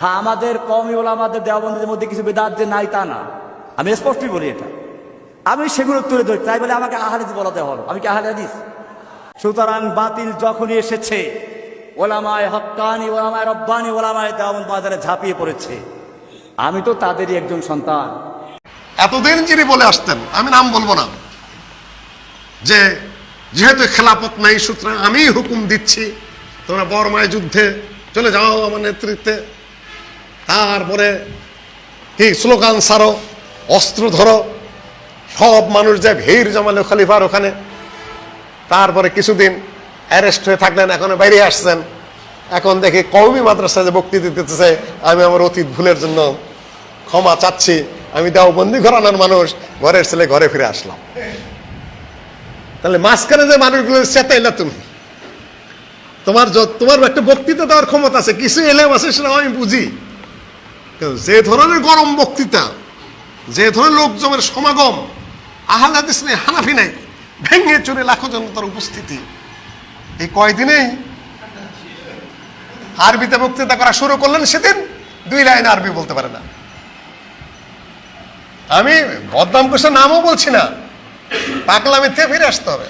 হ্যাঁ আমাদের কমই ওলা আমাদের দেওয়াবন্ধীদের মধ্যে কিছু বেদাত যে নাই তা না। আমি স্পষ্টই বলি এটা। আমি সেগুলো তুলে ধরি। তাই বলে আমাকে আহাদিস বলা দেওয়া হলো আমি কি আহালে হাদিস সুতরাং বাতিল যখনই এসেছে, ওলামায় হক্কানি, ওলামায় রব্বানি, ওলামায় দেওয়াবন্দ বাজারে ঝাঁপিয়ে পড়েছে। আমি তো তাদেরই একজন সন্তান। এতদিন যিনি বলে আসতেন, আমি নাম বলব না। যে যেহেতু খেলাপথ নাই, সুতরাং আমি হুকুম দিচ্ছি, তোমরা বর্মায় যুদ্ধে চলে যাও আমার নেতৃত্বে। তারপরে কি স্লোগান সারো, অস্ত্র ধরো, সব মানুষ যায় ভিড় জমালো খলিফার ওখানে। তারপরে কিছুদিন অ্যারেস্ট হয়ে থাকলেন, এখন বাইরে আসছেন। এখন দেখি কৌমি মাদ্রাসায় যে বক্তৃতা দিতেছে, আমি আমার অতীত ভুলের জন্য ক্ষমা চাচ্ছি। আমি দাও বন্দি ঘরানার মানুষ, ঘরের ছেলে ঘরে ফিরে আসলাম। তাহলে মাঝখানে যে মানুষগুলো চেতাইলা তুমি? তোমার তোমার একটা বক্তৃতা দেওয়ার ক্ষমতা আছে, কিছু এলেম আছে সেটা আমি বুঝি। যে ধরনের গরম বক্তৃতা, যে ধরনের লোকজনের সমাগম আহ্লাদিস নেই, হানাফি নাই, ভেঙে চুরে লাখো জনতার উপস্থিতি। এই কয়দিনেই আরবিতে বক্তৃতা করা শুরু করলেন সেদিন? দুই লাইন আরবি বলতে পারে না। আমি বদনাম করছে, নামও বলছি না। পাকলামিতে ফিরে আসতে হবে।